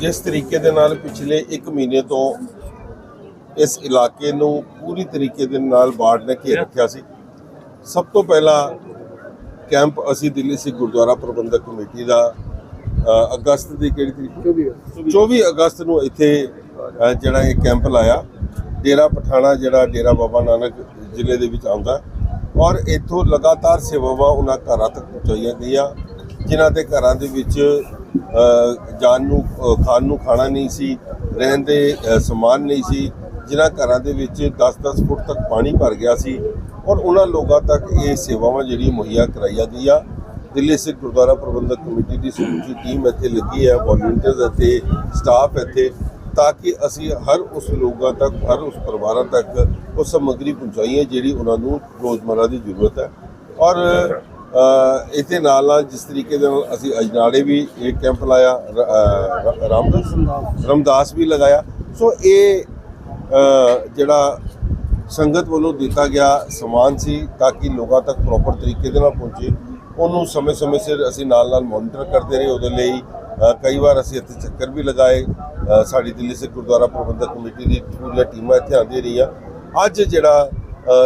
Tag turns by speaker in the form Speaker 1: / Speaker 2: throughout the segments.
Speaker 1: ਜਿਸ ਤਰੀਕੇ ਦੇ ਨਾਲ ਪਿਛਲੇ 1 ਮਹੀਨੇ ਤੋਂ ਇਸ ਇਲਾਕੇ ਨੂੰ ਪੂਰੀ ਤਰੀਕੇ ਦੇ ਨਾਲ ਬਾੜ ਨੇ ਘੇਰ ਰੱਖਿਆ ਸੀ। ਸਭ ਤੋਂ ਪਹਿਲਾਂ ਕੈਂਪ ਅਸੀਂ ਦਿੱਲੀ ਸਿੱਖ ਗੁਰਦੁਆਰਾ ਪ੍ਰਬੰਧਕ ਕਮੇਟੀ ਦਾ। ਅਗਸਤ ਦੀ ਕਿਹੜੀ ਤਰੀਕ? 24 ਅਗਸਤ। ਨੂੰ ਇੱਥੇ ਜਿਹੜਾ ਇਹ ਕੈਂਪ ਲਾਇਆ। ਡੇਰਾ ਪਠਾਣਾ ਜਿਹੜਾ ਡੇਰਾ ਬਾਬਾ ਨਾਨਕ ਜ਼ਿਲ੍ਹੇ ਦੇ ਵਿੱਚ ਆਉਂਦਾ। ਔਰ ਇੱਥੋਂ ਲਗਾਤਾਰ ਸੇਵਾਵਾਂ ਉਹਨਾਂ ਘਰਾਂ ਤੱਕ ਪਹੁੰਚਾਈਆਂ ਗਈਆਂ। ਜਿਨ੍ਹਾਂ ਦੇ ਘਰਾਂ ਦੇ ਵਿੱਚ ਅ, ਜਾਨ ਨੂੰ ਖਾਣ ਨੂੰ ਖਾਣਾ ਨਹੀਂ ਸੀ ਰਹਿਣ ਦੇ ਸਮਾਨ ਨਹੀਂ ਸੀ ਜਿਨ੍ਹਾਂ ਘਰਾਂ ਦੇ ਵਿੱਚ 10-10 ਫੁੱਟ ਤੱਕ ਪਾਣੀ ਭਰ ਗਿਆ ਸੀ ਔਰ ਉਹਨਾਂ ਲੋਕਾਂ ਤੱਕ ਇਹ ਸੇਵਾਵਾਂ ਜਿਹੜੀਆਂ ਮੁਹੱਈਆ ਕਰਾਈਆਂ ਗਈਆਂ। ਦਿੱਲੀ ਸਿੱਖ ਗੁਰਦੁਆਰਾ ਪ੍ਰਬੰਧਕ ਕਮੇਟੀ ਦੀ ਸਮੁੱਚੀ ਟੀਮ ਇੱਥੇ ਲੱਗੀ ਹੈ ਵੋਲੰਟੀਅਰਸ ਅਤੇ ਸਟਾਫ ਇੱਥੇ ਤਾਂ ਕਿ ਅਸੀਂ ਹਰ ਉਸ ਲੋਕਾਂ ਤੱਕ ਹਰ ਉਸ ਪਰਿਵਾਰਾਂ ਤੱਕ ਉਹ ਸਮੱਗਰੀ ਪਹੁੰਚਾਈਏ ਜਿਹੜੀ ਉਹਨਾਂ ਨੂੰ ਰੋਜ਼ਮਰਰਾ ਦੀ ਜ਼ਰੂਰਤ ਹੈ। ਔਰ ਇੱਥੇ ਨਾਲ ਨਾਲ ਜਿਸ ਤਰੀਕੇ ਦੇ ਨਾਲ ਅਸੀਂ ਅਜਨਾੜੇ ਵੀ ਇਹ ਕੈਂਪ ਲਾਇਆ, ਰ- ਰਾਮਦਾਸ ਰਮਦਾਸ ਵੀ ਲਗਾਇਆ। ਸੋ ਇਹ ਜਿਹੜਾ ਸੰਗਤ ਵੱਲੋਂ ਦਿੱਤਾ ਗਿਆ ਸਮਾਨ ਸੀ ਤਾਂ ਕਿ ਲੋਕਾਂ ਤੱਕ ਪ੍ਰੋਪਰ ਤਰੀਕੇ ਦੇ ਨਾਲ ਪਹੁੰਚੇ, ਉਹਨੂੰ ਸਮੇਂ-ਸਮੇਂ ਸਿਰ ਅਸੀਂ ਨਾਲ-ਨਾਲ ਮੋਨੀਟਰ ਕਰਦੇ ਰਹੇ। ਉਹਦੇ ਲਈ ਕਈ ਵਾਰ ਅਸੀਂ ਇੱਥੇ ਚੱਕਰ ਵੀ ਲਗਾਏ। ਸਾਡੀ ਦਿੱਲੀ ਸਿੱਖ ਗੁਰਦੁਆਰਾ ਪ੍ਰਬੰਧਕ ਕਮੇਟੀ ਦੀ ਪੂਰੀਆਂ ਟੀਮਾਂ ਇੱਥੇ ਆਉਂਦੀਆਂ ਰਹੀਆਂ। ਅੱਜ ਜਿਹੜਾ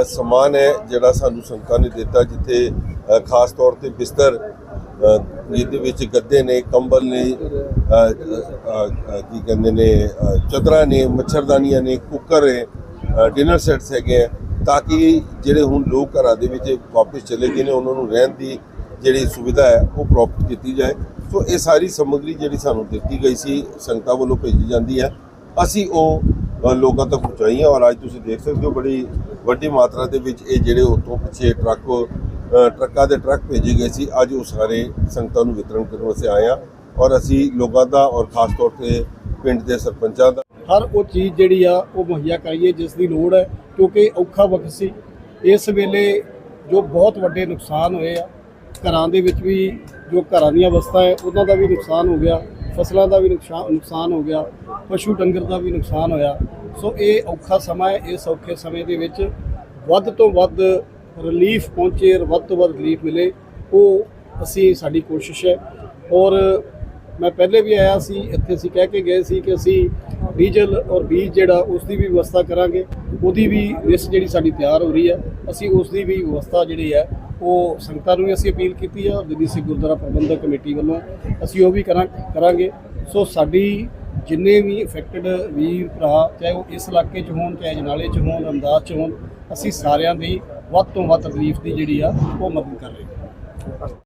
Speaker 1: ਸਮਾਨ ਹੈ, ਜਿਹੜਾ ਸਾਨੂੰ ਸੰਗਤਾਂ ਨੇ ਦਿੱਤਾ, ਜਿੱਥੇ ਖਾਸ ਤੌਰ ਤੇ ਬਿਸਤਰ ਅ, ਜਿਹਦੇ ਵਿੱਚ ਗੱਦੇ ਨੇ ਕੰਬਲ ਨੇ ਕੀ ਕਹਿੰਦੇ ਨੇ ਅ, ਨੇ ਮੱਛਰਦਾਨੀਆਂ ਨੇ ਕੁੱਕਰ ਹੈ ਡਿਨਰ ਸੈਟਸ ਹੈਗੇ ਆ ਤਾਂ ਕਿ ਜਿਹੜੇ ਹੁਣ ਲੋਕ ਘਰਾਂ ਦੇ ਵਿੱਚ ਵਾਪਸ ਚਲੇ ਗਏ ਨੇ ਉਹਨਾਂ ਨੂੰ ਰਹਿਣ ਦੀ ਜਿਹੜੀ ਸੁਵਿਧਾ ਹੈ ਉਹ ਪ੍ਰਾਪਤ ਕੀਤੀ ਜਾਏ। ਸੋ ਇਹ ਸਾਰੀ ਸਮੱਗਰੀ ਜਿਹੜੀ ਸਾਨੂੰ ਦਿੱਤੀ ਗਈ ਸੀ ਸੰਗਤਾਂ ਵੱਲੋਂ ਭੇਜੀ ਜਾਂਦੀ ਹੈ। ਅਸੀਂ ਉਹ ਲੋਕਾਂ ਤੱਕ ਪਹੁੰਚਾਈ ਹੈ ਔਰ ਅੱਜ ਤੁਸੀਂ ਦੇਖ ਸਕਦੇ ਹੋ ਬੜੀ ਵੱਡੀ ਮਾਤਰਾ ਦੇ ਵਿੱਚ ਇਹ ਜਿਹੜੇ ਉਤੋਂ ਪਿੱਛੇ ਟਰੱਕ ਟਰੱਕਾਂ ਦੇ ਟਰੱਕ ਭੇਜੇ ਗਏ ਸੀ। ਅੱਜ ਉਹ ਸਾਰੇ ਸੰਗਤਾਂ ਨੂੰ ਵਿਤਰਨ ਕਰਨ ਵਾਸਤੇ ਆਏ ਆ ਔਰ ਅਸੀਂ ਲੋਕਾਂ ਦਾ ਔਰ ਖਾਸ ਤੌਰ ਤੇ ਪਿੰਡ ਦੇ ਸਰਪੰਚਾਂ ਦਾ
Speaker 2: ਹਰ ਉਹ ਚੀਜ਼ ਜਿਹੜੀ ਆ, ਉਹ ਮੁਹੱਈਆ ਕਰਾਈਏ, ਜਿਸ ਦੀ ਲੋੜ ਹੈ, ਕਿਉਂਕਿ ਔਖਾ ਵਕਤ ਸੀ। ਇਸ ਵੇਲੇ ਜੋ ਬਹੁਤ ਵੱਡੇ ਨੁਕਸਾਨ ਹੋਏ ਆ, ਘਰਾਂ ਦੇ ਵਿੱਚ ਵੀ ਜੋ ਘਰਾਂ ਦੀਆਂ ਵਸਤਾਂ ਹੈ, ਉਹਨਾਂ ਦਾ ਵੀ ਨੁਕਸਾਨ ਹੋ ਗਿਆ, ਫਸਲਾਂ ਦਾ ਵੀ ਨੁਕਸਾਨ ਨੁਕਸਾਨ ਹੋ ਗਿਆ, ਪਸ਼ੂ ਡੰਗਰ ਦਾ ਵੀ ਨੁਕਸਾਨ ਹੋਇਆ। ਸੋ ਇਹ ਔਖਾ ਸਮਾਂ ਹੈ, ਇਸ ਔਖੇ ਸਮੇਂ ਦੇ ਵਿੱਚ ਵੱਧ ਤੋਂ ਵੱਧ ਰਿਲੀਫ ਪਹੁੰਚੇ ਵੱਧ ਤੋਂ ਵੱਧ ਰਿਲੀਫ ਮਿਲੇ, ਉਹ ਅਸੀਂ, ਸਾਡੀ ਕੋਸ਼ਿਸ਼ ਹੈ। ਔਰ ਮੈਂ ਪਹਿਲੇ ਵੀ ਆਇਆ ਸੀ, ਇੱਥੇ ਅਸੀਂ ਕਹਿ ਕੇ ਗਏ ਸੀ ਕਿ ਅਸੀਂ ਡੀਜ਼ਲ ਔਰ ਬੀਜ ਜਿਹੜਾ ਉਸ ਦੀ ਵੀ ਵਿਵਸਥਾ ਕਰਾਂਗੇ। ਉਹਦੀ ਵੀ ਲਿਸਟ ਜਿਹੜੀ ਸਾਡੀ ਤਿਆਰ ਹੋ ਰਹੀ ਹੈ, ਅਸੀਂ ਉਸ ਦੀ ਵੀ ਵਿਵਸਥਾ ਜਿਹੜੀ ਹੈ, ਉਹ ਸੰਗਤਾਂ ਨੂੰ ਵੀ ਅਸੀਂ ਅਪੀਲ ਕੀਤੀ ਹੈ ਔਰ ਦਿੱਲੀ ਸਿੱਖ ਗੁਰਦੁਆਰਾ ਪ੍ਰਬੰਧਕ ਕਮੇਟੀ ਵੱਲੋਂ ਅਸੀਂ ਉਹ ਵੀ ਕਰਾਂ, ਕਰਾਂਗੇ। ਸੋ ਸਾਡੀ ਜਿੰਨੇ ਵੀ ਅਫੈਕਟਡ ਵੀਰ ਭਰਾ, ਚਾਹੇ ਉਹ ਇਸ ਇਲਾਕੇ 'ਚ ਹੋਣ, ਚਾਹੇ ਜਨਾਲੇ 'ਚ ਹੋਣ ਅੰਦਾਜ਼ 'ਚ ਹੋਣ, ਅਸੀਂ ਸਾਰਿਆਂ ਦੀ ਵੱਧ ਤੋਂ ਵੱਧ ਰਿਲੀਫ ਦੀ ਜਿਹੜੀ ਆ ਉਹ ਮਦਦ ਕਰ ਰਹੇ ਹਾਂ